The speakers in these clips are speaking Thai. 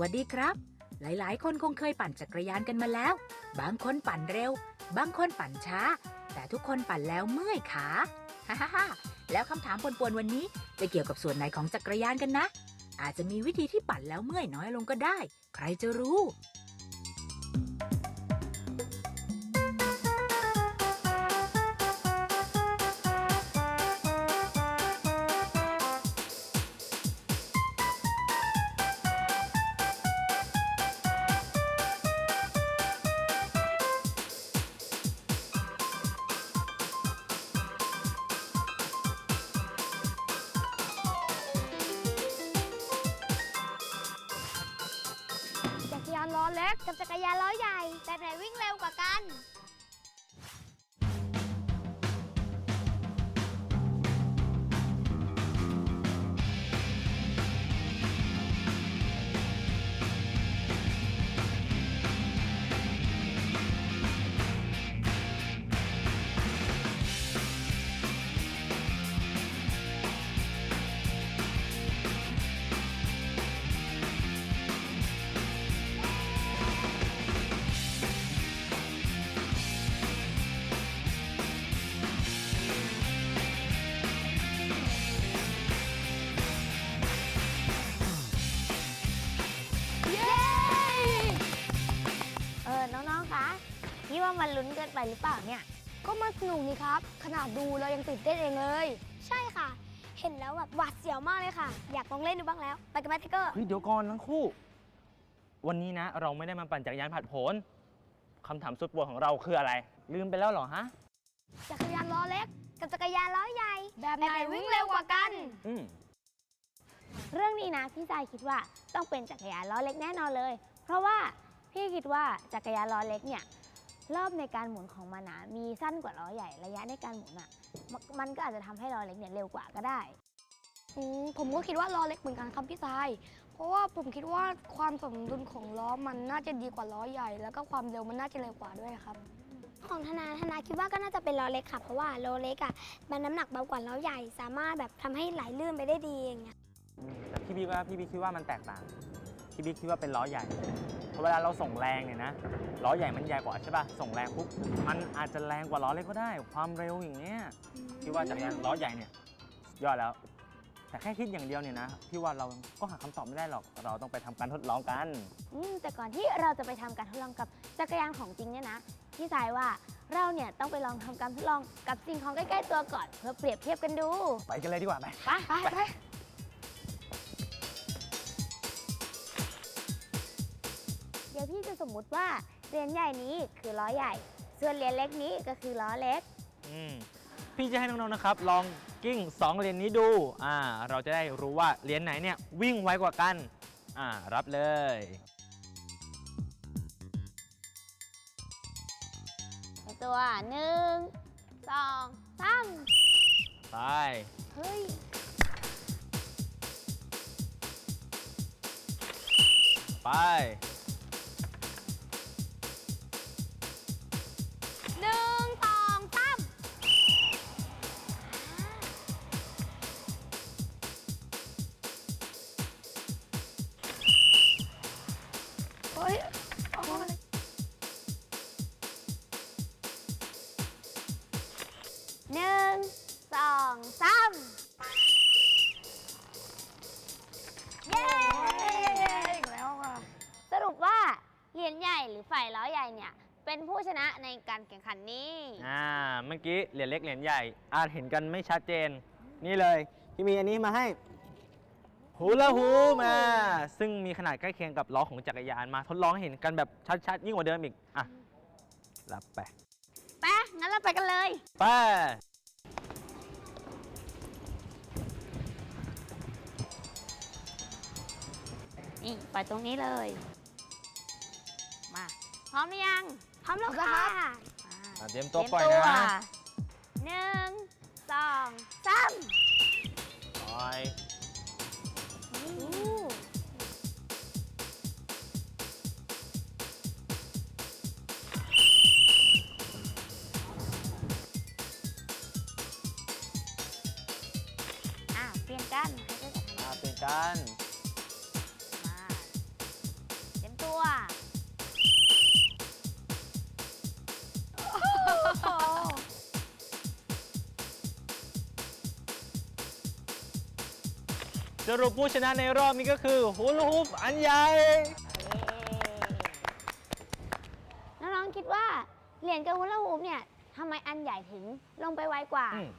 วัสดีครับ หลายๆ คนคงเคยปั่นจักรยานกันมาแล้ว บางคนปั่นเร็ว บางคนปั่นช้า แต่ทุกคนปั่นแล้วเมื่อยขาฮ่าฮ่าแล้วคำถามปวนๆวันนี้ จะเกี่ยวกับส่วนไหนของจักรยานกันนะ อาจจะมีวิธีที่ปั่นแล้วเมื่อยน้อยลงก็ได้ ใครจะรู้ กกับจักรยานล้อใหญ่ มันลุ้นเกินไปหรือเปล่าเนี่ย ก็มันสนุกนี่ครับ ขนาดดูเรายังตื่นเต้นเองเลย ใช่ค่ะ เห็นแล้วแบบหวาดเสียวมากเลยค่ะ อยากลองเล่นดูบ้างแล้ว ไปกันไหมไทเกอร์ เฮ้ยเดี๋ยวก่อนทั้งคู่ วันนี้นะ เราไม่ได้มาปั่นจักรยานผัดโผนคำถามสุดปวดของเราคืออะไร ลืมไปแล้วเหรอฮะ จักรยานล้อเล็ก กับจักรยานล้อใหญ่แบบไหนวิ่งเร็วกว่ากัน อืมเรื่องนี้นะพี่จายคิดว่าต้องเป็นจักรยานล้อเล็กแน่นอนเลย เพราะว่าพี่คิดว่าจักรยานล้อเล็กเนี่ย รอบในการหมุนของมันนะมีสั้นกว่าล้อใหญ่ระยะในการหมุนอะมมันก็อาจจะทำให้ล้อเล็กเนี่ยเร็วกว่าก็ได้ อืมผมก็คิดว่าล้อเล็กเหมือนกันครับพี่ทราย เพราะว่าผมคิดว่าความสมดุลของล้อมันน่าจะดีกว่าล้อใหญ่ แล้วก็ความเร็วมันน่าจะเร็วกว่าด้วยครับ ของธนาธนาคิดว่าก็น่าจะเป็นล้อเล็กค่ะ เพราะว่าล้อเล็กอะมันน้ำหนักเบากว่าล้อใหญ่ สามารถแบบทำให้ไหลลื่นไปได้ดีอย่างเงี้ย แต่พี่บิ๊กว่าพี่บิ๊กคิดว่ามันแตกต่าง พี่บิ๊กคิดว่าเป็นล้อใหญ่ เพราะเวลาเราส่งแรงเนี่ยนะล้อใหญ่มันใหญ่กว่าใช่ป่ะส่งแรงปุ๊บมันอาจจะแรงกว่าล้อเล็กก็ได้ ความเร็วอย่างเงี้ยพี่ว่าจักรยานล้อใหญ่เนี่ยสุดยอดแล้ว แต่แค่คิดอย่างเดียวเนี่ยนะพี่ว่าเราก็หาคำตอบไม่ได้หรอกเราต้องไปทำการทดลองกัน อืมแต่ก่อนที่เราจะไปทำการทดลองกับจักรยานของจริงเนี่ยนะพี่สายว่าเราเนี่ยต้องไปลองทำการทดลองกับสิ่งของใกล้ ๆ ตัวก่อน เพื่อเปรียบเทียบกันดูไปกันเลยดีกว่าไหมไปไปไป ดี๋ยวพี่จะสมมุติว่าเหรียญใหญ่นี้คือล้อใหญ่ ส่วนเหรียญเล็กนี้ก็คือล้อเล็ก อืมพี่จะให้น้องๆนะครับ ลองกิ้ง2เหรียญนี้ดูอ่าเราจะได้รู้ว่าเหรียญไหนเนี่ยวิ่งไวกว่ากันอ่ารับเลยในตัวหนึ่งสองสามไปเฮ้ย ไป เหรียญใหญ่หรือฝ่ายล้อใหญ่เนี่ยเป็นผู้ชนะในการแข่งขันนี้อ่าเมื่อกี้เหรียญเล็กเหรียญใหญ่ อาจเห็นกันไม่ชัดเจน นี่เลยพี่มีอันนี้มาให้ฮูลาฮูมาซึ่งมีขนาดใกล้เคียงกับล้อของจักรยานมาทดลองให้เห็นกันแบบชัดๆยิ่งกว่าเดิมอีกอะรับไปไปงั้นเราไปกันเลยไปนี่ไปตรงนี้เลยมาพ ร้อมหรือยัง พร้อมแล้วพร้อมแล้วค่ะครับอ่าอะเตรียมตัวปล่อยนะหนึ่งสองสามปล่อยอะเปลี่ยนกันใครจะทำอ่าเป็นกัน สรุปผู้ชนะในรอบนี้ก็คือฮูลาฮูปอันใหญ่ น้องๆคิดว่าเหรียญกับฮูลาฮูปเนี่ยทำไมอันใหญ่ถึงลงไปไวกว่า อืม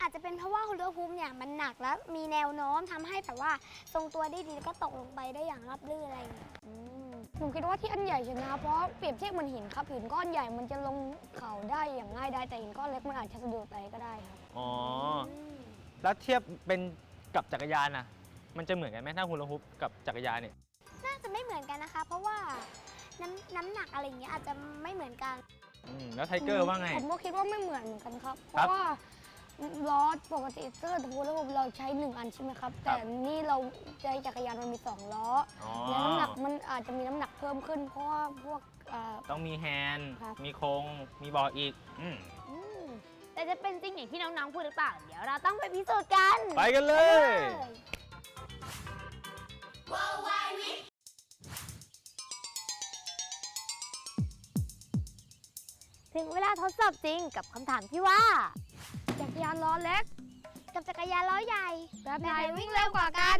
อาจจะเป็นเพราะว่าฮูลาฮูปเนี่ยมันหนักแล้วมีแนวโน้มทำให้แบบว่าทรงตัวได้ดีแล้วก็ตกลงไปได้อย่างราบรื่นอะไรอย่างเงี้ยอืมผมคิดว่าที่อันใหญ่ชนะเพราะเปรียบเทียบเหมันหินครับหินก้อนใหญ่มันจะลงเขาได้อย่างง่ายได้แต่หินก้อนเล็กมันอาจจะสะดุดไปก็ได้ครับ อ๋อ แล้วเทียบเป็นกับจักรยานนะ มันจะเหมือนกันไหมถ้าฮูลาฮูปกับจักรยานเนี่ย น่าจะไม่เหมือนกันนะคะ เพราะว่าน้ำน้ำหนักอะไรอย่างเงี้ยอาจจะไม่เหมือนกันอืมแล้วไทเกอร์ว่าไง ผมก็คิดว่าไม่เหมือนเหมือนกันครับ เพครับราะว่าล้อปกติเสื้อทูแล้วเราใช้หนึ่งอันใช่ไหมครับ แต่นี่เราใช้จักรยานมันมีสองล้ออ๋ออแล้วน้ำหนักมันอาจจะมีน้ำหนักเพิ่มขึ้น เพราะว่าพวกเอ่อ ต้องมีแฮนด์ครับ มีโครงมีบออีกอืมอืมแต่จะเป็นจริงอย่างที่น้องๆพูดหรือเปล่า เดี๋ยวเราต้องไปพิสูจน์กันไปกันเลย ถึงเวลาทดสอบจริงกับคำถามที่ว่า จักรยานล้อเล็ก กับจักรยานล้อใหญ่ แบบไหนวิ่งเร็วกว่ากัน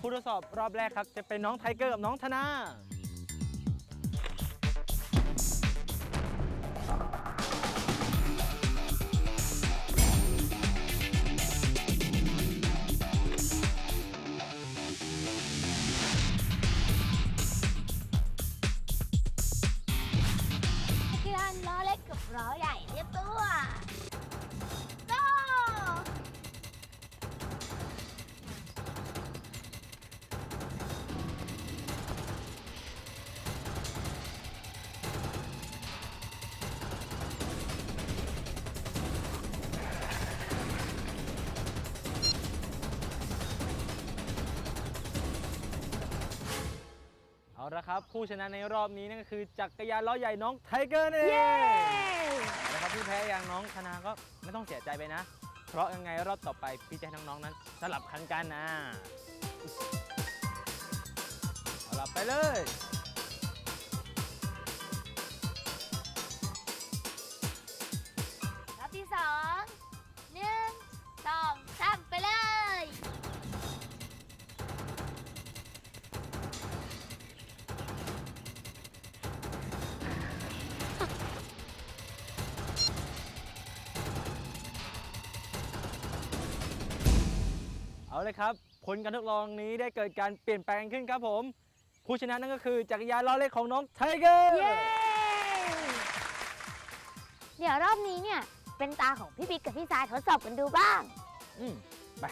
ผู้ทดสอบรอบแรกครับ จะเป็นน้องไทเกอร์กับน้องธนา ละครับ ผู้ชนะในรอบนี้นั่นก็คือจักรยานล้อใหญ่น้องไทเกอร์นี่เองนะครับที่แพ้อย่างน้องธนาก็ไม่ต้องเสียใจไปนะ เพราะยังไงรอบต่อไปพี่จะให้น้องๆนั้น สลับคันกันนะเอาละไปเลย เอาเลยครับ ผลการทดลองนี้ได้เกิดการเปลี่ยนแปลงขึ้นครับผม ผู้ชนะนั่นก็คือจักรยานล้อเล็กของน้องไทเกอร์ เดี๋ยวรอบนี้เนี่ย เป็นตาของพี่บิ๊กกับพี่สายทดสอบกันดูบ้าง อืมไป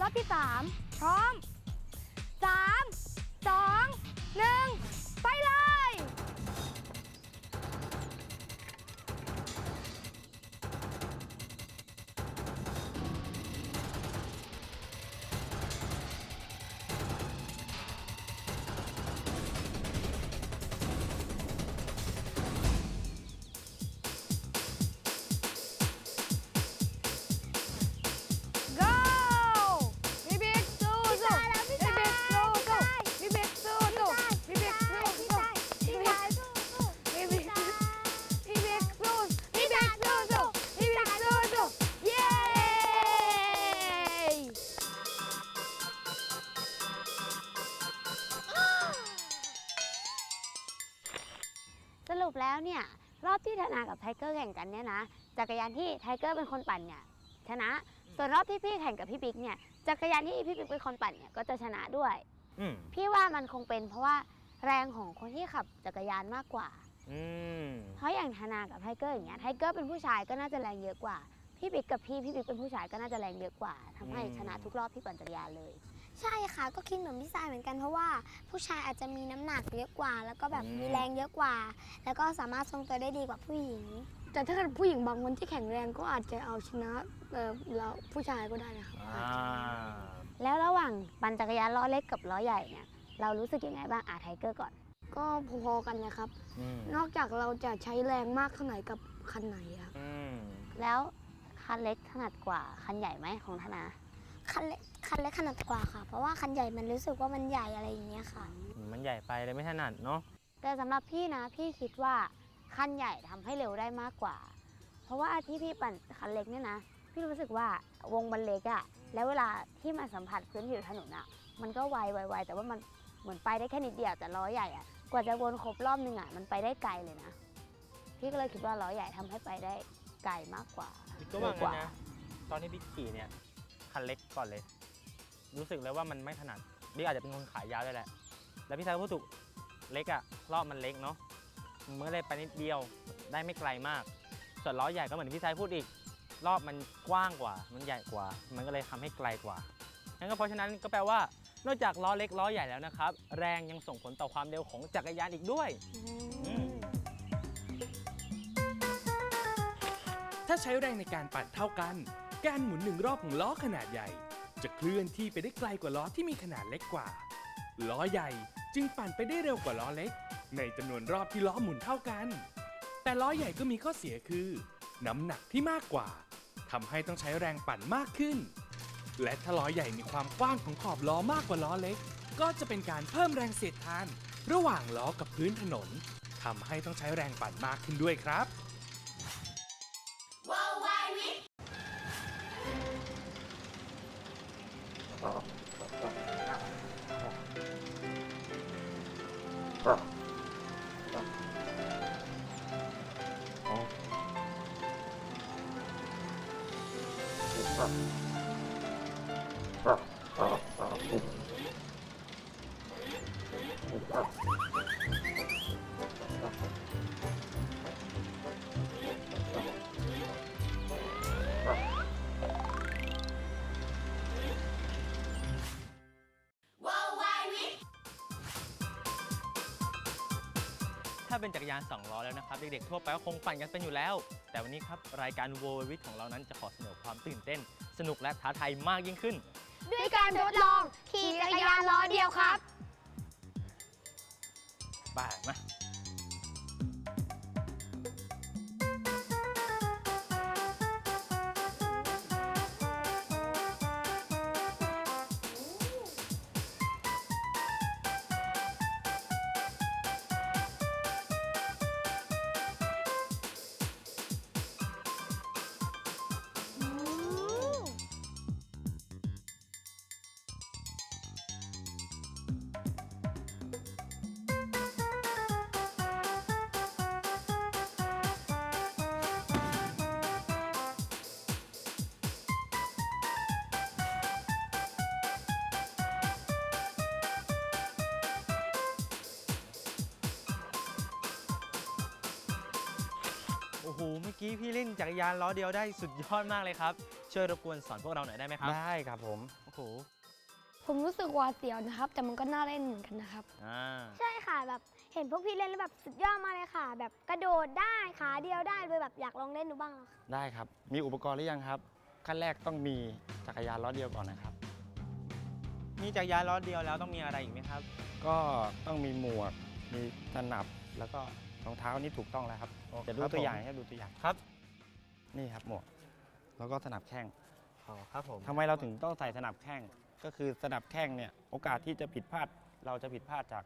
รอบที่ 3 พร้อม 3 2 1 ไปเลย แล้วเนี่ยรอบที่ธนากับไทเกอร์แข่งกันเนี่ยนะจักรยานที่ไทเกอร์เป็นคนปั่นเนี่ยชนะ ส่วนรอบที่พี่แข่งกับพี่บิ๊กเนี่ยจักรยานที่พี่บิ๊กเป็นคนปั่นเนี่ยก็จะชนะด้วย อืมพี่ว่ามันคงเป็นเพราะว่าแรงของคนที่ขับจักรยานมากกว่า อืมเพราะอย่างธนากับไทเกอร์อย่างเงี้ยไทเกอร์เป็นผู้ชายก็น่าจะแรงเยอะกว่า พี่บิ๊กกับพี่พี่บิ๊กเป็นผู้ชายก็น่าจะแรงเยอะกว่าทำให้ชนะทุกรอบที่ปั่นจักรยานเลย ใช่ค่ะก็คิดเหมือนพี่สายเหมือนกันเพราะว่าผู้ชายอาจจะมีน้ำหนักเยอะกว่า แล้วก็แบบอืมมีแรงเยอะกว่า แล้วก็สามารถทรงตัวได้ดีกว่าผู้หญิง แต่ถ้าเกิดผู้หญิงบางคนที่แข็งแรงก็อาจจะเอาชนะเอ่อเราผู้ชายก็ได้นะครับ อ่าแล้วระหว่างปั่นจักรยานล้อเล็กกับล้อใหญ่เนี่ยเรารู้สึกยังไงบ้างอะไทเกอร์ก่อนก็พอๆกันนะครับ อืมนอกจากเราจะใช้แรงมากเท่าไหร่กับคันไหนครับ อืมแล้วคคันเล็กถนัดกว่าคันใหญ่ไหมของธนา คันเล็กคันเล็กขนาดกว่าค่ะ เพราะว่าคันใหญ่มันรู้สึกว่ามันใหญ่อะไรอย่างเงี้ยค่ะ มันใหญ่ไปเลยไม่ถนัดเนาะแต่สำหรับพี่นะพี่คิดว่าคันใหญ่ทำให้เร็วได้มากกว่า เพราะว่าที่พี่ปั่นคันเล็กเนี่ยนะ พี่รู้สึกว่าวงมันเล็กอะแล้วเวลาที่มันสัมผัสพื้นผิวถนนอะมันก็ไวไวไวแต่ว่ามันเหมือนไปได้แค่นิดเดียวแต่ล้อใหญ่อะกว่าจะวนครบรอบนึงอะมันไปได้ไกลเลยนะ พี่ก็เลยคิดว่าล้อใหญ่ทำให้ไปได้ไกลมากกว่าก็ว่าเร็งั้กว่นนะตอนที่บิ๊กขี่เนี่ย คันเล็กก่อนเลย รู้สึกเลยว่ามันไม่ถนัดบิ๊กอาจจะเป็นคนขายยาวด้วยแหละ แล้วพี่ชายพูดถูกเล็กอะรอบมันเล็กเนาะเมันก็เลยไปนิดเดียวได้ไม่ไกลมาก ส่วนล้อใหญ่ก็เหมือนพี่ชายพูดอีก รอบมันกว้างกว่า มันใหญ่กว่า มันก็เลยทำให้ไกลกว่างั้นก็เพราะฉะนั้นก็แปลว่านอกจากล้อเล็กล้อใหญ่แล้วนะครับ แรงยังส่งผลต่อความเร็วของจักรยานอีกด้วย ถ้าใช้แรงในการปั่นเท่ากัน การหมุนหนึ่งรอบของล้อขนาดใหญ่ จะเคลื่อนที่ไปได้ไกลกว่าล้อที่มีขนาดเล็กกว่า ล้อใหญ่จึงปั่นไปได้เร็วกว่าล้อเล็ก ในจำนวนรอบที่ล้อหมุนเท่ากัน แต่ล้อใหญ่ก็มีข้อเสียคือ น้ำหนักที่มากกว่าทำให้ต้องใช้แรงปั่นมากขึ้น และถ้าล้อใหญ่มีความกว้างของขอบล้อมากกว่าล้อเล็ก ก็จะเป็นการเพิ่มแรงเสียดทาน ระหว่างล้อกับพื้นถนนทำให้ต้องใช้แรงปั่นมากขึ้นด้วยครับ ถ้าเป็นจักรยาน2ล้อแล้วนะครับเด็กๆทั่วไปก็คงปั่นกันเป็นอยู่แล้ว แต่วันนี้ครับรายการ w o r l d ของเรานั้นจะขอเสนอความตื่นเต้น สนุกและท้าทายมากยิ่งขึ้น ด้วยการทดลองขี่จักรยานล้อเดียวครับบ้ามา อ้โห เมื่อกี้พี่เล่นจักรยานล้อเดียวได้สุดยอดมากเลยครับ ช่วยรบกวนสอนพวกเราหน่อยได้ไหมครับได้ครับผมโอ้โหผมรู้สึกหวาดเสียวนะครับ แต่มันก็น่าเล่นเหมือนกันนะครับ อ่าใช่ค่ะแบบเห็นพวกพี่เล่นแล้วแบบสุดยอดมากเลยค่ะ แบบกระโดดได้ขาเดียวได้เลยแบบอยากลองเล่นดูบ้างแล้วค่ะได้ครับ มีอุปกรณ์หรือยังครับขั้นแรกต้องมีจักรยานล้อเดียวก่อนนะครับ มีจักรยานล้อเดียวแล้วต้องมีอะไรอีกไหมครับ ก็ต้องมีหมวกมีสนับแล้วก็ รองเท้านี่ถูกต้องแล้วครับโอ้จะดูครับตัวผมอย่างให้ดูตัวอย่างครับนี่ครับหมวกแล้วก็สนับแข้งอ๋อครับผม ทำไมเราถึงต้องใส่สนับแข้งก็คือสนับแข้งเนี่ยโอกาสที่จะผิดพลาดเราจะผิดพลาดจาก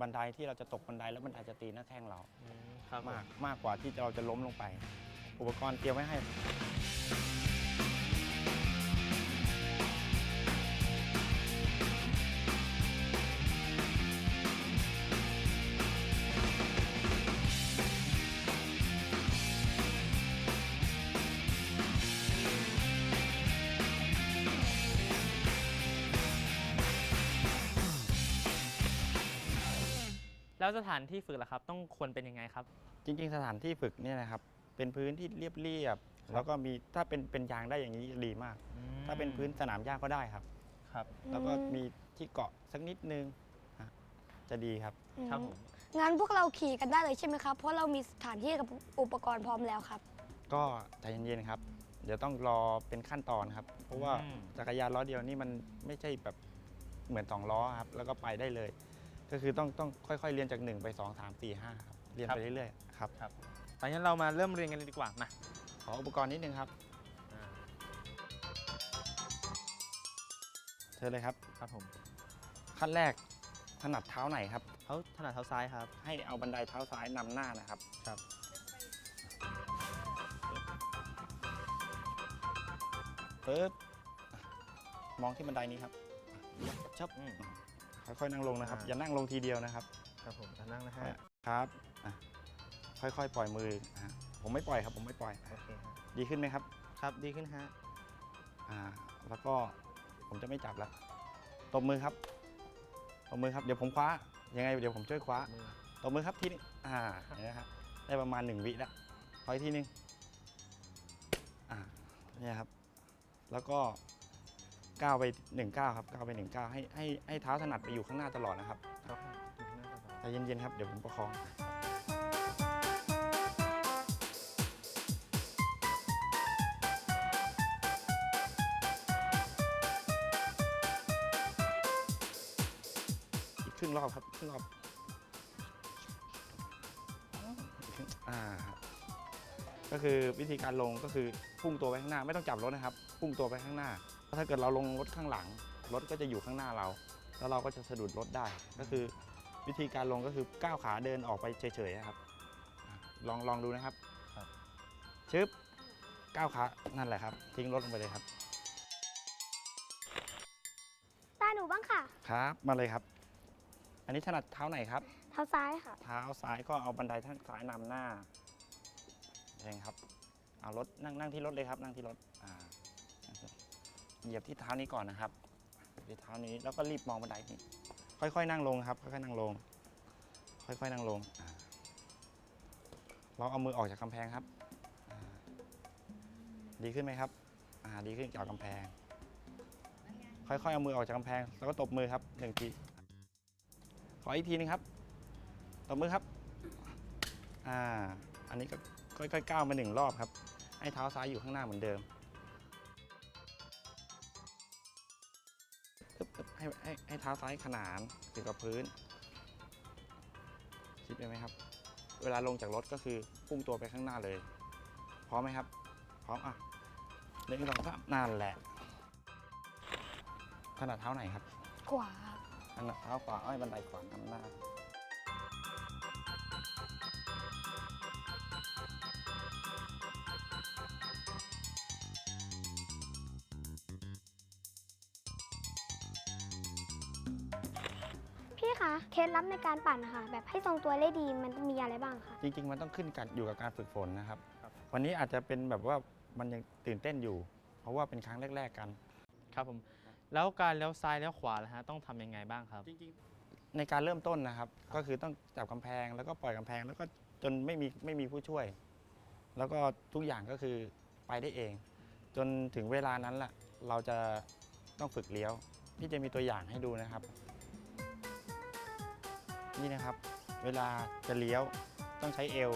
บันไดที่เราจะตกบันไดแล้วบันไดจะตีหน้าแข้งเราอืมครับผมมากมากกว่าที่เราจะล้มลงไป อุปกรณ์เตรียมไว้ให้ แล้วสถานที่ฝึกล่ะครับ ต้องควรเป็นยังไงครับ จริงๆ สถานที่ฝึกเนี่ยนะครับ เป็นพื้นที่เรียบๆแล้วก็มีถ้าเป็นเป็นยางได้อย่างนี้ดีมาก ถ้าเป็นพื้นสนามหญ้าก็ได้ครับ ครับ แล้วก็มีที่เกาะสักนิดนึงฮะจะดีครับ ครับผม งั้นพวกเราขี่กันได้เลยใช่ไหมครับ เพราะเรามีสถานที่กับอุปกรณ์พร้อมแล้วครับ ก็ใจเย็นๆครับ เดี๋ยวต้องรอเป็นขั้นตอนครับ เพราะว่าอืม จักรยานล้อเดียวนี่มันไม่ใช่แบบเหมือนสองล้อครับ แล้วก็ไปได้เลย ก็คือต้องต้องค่อยๆเรียนจาก 1 ไป 2 3 4 5ครับเรียนไปเรื่อยๆครับครับดังนั้นเรามาเริ่มเรียนกันเลยดีกว่ามาขออุปกรณ์นิดนึงครับเชิญเลยครับครับผมขั้นแรกถนัดเท้าไหนครับเขาถนัดเท้าซ้ายครับ ให้เอาบันไดเท้าซ้ายนำหน้านะครับครับปึ๊บมองที่บันไดนี้ครับชอบ ค่อยๆนั่งลงนะครับ อ่า อย่านั่งลงทีเดียวนะครับครับผมจะนั่งนะฮะครับอะค่อยๆปล่อยมืออะผมไม่ปล่อยครับผมไม่ปล่อย โอเคฮะดีขึ้นไหมครับครับดีขึ้นฮะอ่าแล้วก็ผมจะไม่จับแล้วตบมือครับตบมือครับเดี๋ยวผมคว้ายังไงเดี๋ยวผมช่วยคว้า มือ ตบมือครับทีนี้อ่าเห็นไหมครับได้ประมาณหนึ่งวิแล้วขออีกทีหนึงอ่าเนี่ยครับ แล้วก็ ก้าวไปหนึ่งก้าวครับก้าวไปหนึ่งก้าวให้ให้ให้เท้าถนัดไปอยู่ข้างหน้าตลอดนะครับครับผมอยู่ข้างหน้าตลอดใจเย็นๆครับเดี๋ยวผมประคองอีกครึ่งรอบครับครึ่งรอบอีกครึ่งอ่าครับก็คือวิธีการลงก็คือพุ่งตัวไปข้างหน้าไม่ต้องจับรถนะครับ พุ่งตัวไปข้างหน้า ถ้าเกิดเราลงรถข้างหลัง รถก็จะอยู่ข้างหน้าเรา แล้วเราก็จะสะดุดรถได้ ก็คือวิธีการลงก็คือก้าวขาเดินออกไปเฉยๆนะครับอะลองลองดูนะครับครับชึบก้าวขา นั่นแหละครับ ทิ้งรถลงไปเลยครับ ตาหนูบ้างค่ะ ครับ มาเลยครับ อันนี้ถนัดเท้าไหนครับ เท้าซ้ายค่ะ เท้าซ้ายก็เอาบันไดทางซ้ายนำหน้าเองครับ เอารถนั่งนั่งที่รถเลยครับ นั่งที่รถ อ่า เหยียบที่เท้านี้ก่อนนะครับเหยียบที่เท้านี้แล้วก็รีบมองบันไดนี้ค่อยๆนั่งลงครับ ค่อยๆนั่งลง ค่อยๆนั่งลง เราเอามือออกจากกำแพงครับ ดีขึ้นไหมครับดีขึ้นจากกำแพง ค่อยๆเอามือออกจากกำแพง แล้วก็ตบมือครับหนึ่งที ขออีกทีนึงครับ ตบมือครับ อ่า อันนี้ก็ค่อยๆก้าวมาหนึ่งรอบครับ ให้เท้าซ้ายอยู่ข้างหน้าเหมือนเดิม ให้ให้ให้เท้าซ้ายขนานอยู่กับพื้น คิดได้ไหมครับ เวลาลงจากรถก็คือพุ่งตัวไปข้างหน้าเลย พร้อมไหมครับ พร้อมอะหนึ่งสองสามนั่นแหละถนัดเท้าไหนครับ ขวาถนัดเท้าขวาอ้อยบันไดขวานำหน้าพี่ ล็ดลับในการปั่นค่ะแบบให้ทรงตัวได้ดีมันมีอะไรบ้างคะจริง ๆ มันต้องขึ้นกันอยู่กับการฝึกฝนนะครับ วันนี้อาจจะเป็นแบบว่ามันยังตื่นเต้นอยู่ เพราะว่าเป็นครั้งแรก ๆกัน ครับผมแล้วการเลี้ยวซ้ายเลี้ยวขวาล่ะฮะต้องทำยังไงบ้างครับจริงๆในการเริ่มต้นนะครับ ก็คือต้องจับกำแพงแล้วก็ปล่อยกำแพงแล้วก็จนไม่มีไม่มีผู้ช่วย แล้วก็ทุกอย่างก็คือไปได้เอง จนถึงเวลานั้นแหละเราจะต้องฝึกเลี้ยว พี่จะมีตัวอย่างให้ดูนะครับ นี่นะครับ เวลาจะเลี้ยวต้องใช้เอว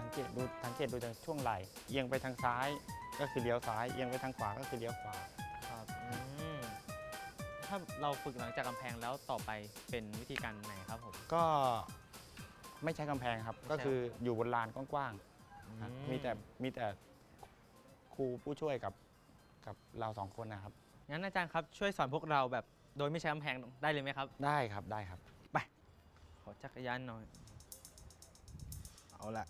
สังเกตดูสังเกตดูจากช่วงไหล่เอียงไปทางซ้ายก็คือเลี้ยวซ้ายเอียงไปทางขวาก็คือเลี้ยวขวา ครับอืมถ้าเราฝึกหลังจากกำแพงแล้วต่อไปเป็นวิธีการไหนครับผม ก็ไม่ใช้กำแพงครับไม่ใช่ก็คืออยู่บนลานกว้างๆครับมีแต่มีแต่ครูผู้ช่วยกับกับเราสองคนนะครับ งั้นอาจารย์ครับช่วยสอนพวกเราแบบโดยไม่ใช้กำแพงได้เลยไหมครับ ได้ครับได้ครับ ขอจักรยานหน่อย เอาละ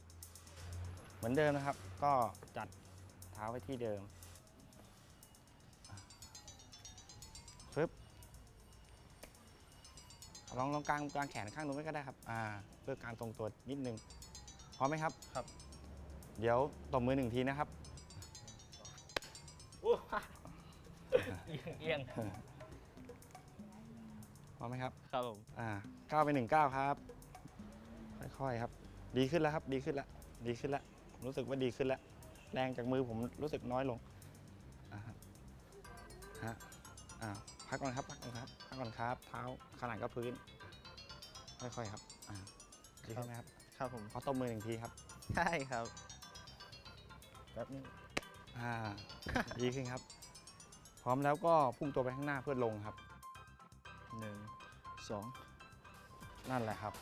เหมือนเดิมนะครับ ก็จัดเท้าไว้ที่เดิมอะปึ๊บลองลองกลางกลางแขนข้างนู้นไว้ก็ได้ครับ อ่า เพื่อการทรงตัวนิดนึงพร้อมไหมครับ ครับ เดี๋ยวตบมือหนึ่งทีนะครับ เอียงพ ร้อมไหมครับครับผมอ่าก้าวไปหนึ่งก้าวครับ ค่อยๆครับ ดีขึ้นแล้วครับ ดีขึ้นแล้วดีขึ้นแล้วผมรู้สึกว่าดีขึ้นแล้วแรงจากมือผมรู้สึกน้อยลงอ่าฮะฮะอ่าพักก่อนครับพักก่อนครับพักก่อนครับ เท้าขนาดกับพื้น ค่อยๆครับอ่าดีขึ้นไหมครับครับผมขอตบมือหนึ่งทีครับใช่ครับแป๊บนึงอ่า ดีขึ้นครับ พร้อมแล้วก็พุ่งตัวไปข้างหน้าเพื่อลงครับ หนึ่งสองนั่นแหละครับ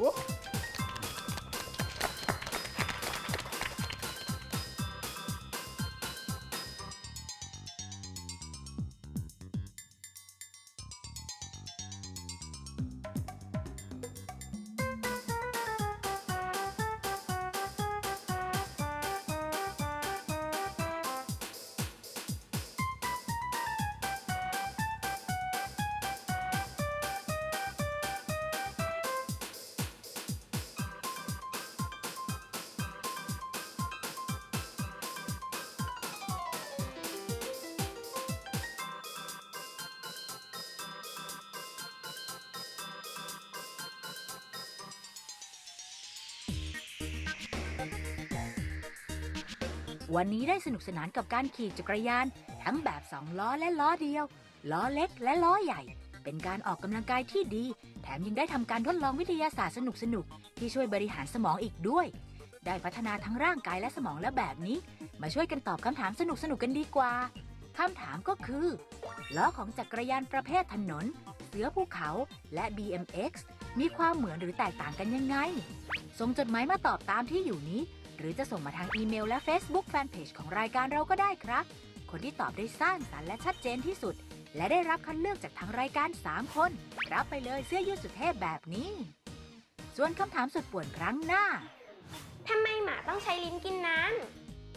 วั วันนี้ได้สนุกสนานกับการขี่จักรยาน ทั้งแบบสองล้อและล้อเดียว ล้อเล็กและล้อใหญ่ เป็นการออกกำลังกายที่ดี แถมยังได้ทำการทดลองวิทยาศาสตร์สนุกๆที่ช่วยบริหารสมองอีกด้วย ได้พัฒนาทั้งร่างกายและสมองแล้วแบบนี้ มาช่วยกันตอบคำถามสนุกๆกันดีกว่าคำถามก็คือล้อของจักรยานประเภทถนน เสือภูเขาและ BMX มีความเหมือนหรือแตกต่างกันยังไง ส่งจดหมายมาตอบตามที่อยู่นี้ หรือจะส่งมาทางอีเมลและ Facebook Fanpage ของรายการเราก็ได้ครับ คนที่ตอบได้สร้างสรรค์และชัดเจนที่สุด และได้รับคัดเลือกจากทางรายการ 3 คน รับไปเลยเสื้อยืดสุดเทพแบบนี้ ส่วนคำถามสุดป่วนครั้งหน้าทำไมหมาต้องใช้ลิ้นกินน้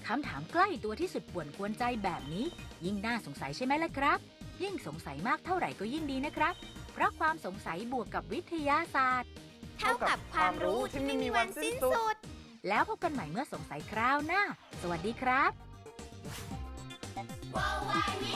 คำถามใกล้ตัวที่สุดป่วนกวนใจแบบนี้ ยิ่งน่าสงสัยใช่ไหมล่ะครับ ยิ่งสงสัยมากเท่าไหร่ก็ยิ่งดีนะครับ เพราะความสงสัยบวกกับวิทยาศาสตร์ เท่ากับความรู้ที่ไม่มีวันสิ้นสุด แล้วพบกันใหม่เมื่อสงสัยคราวหน้า สวัสดีครับ ว้าววายนิ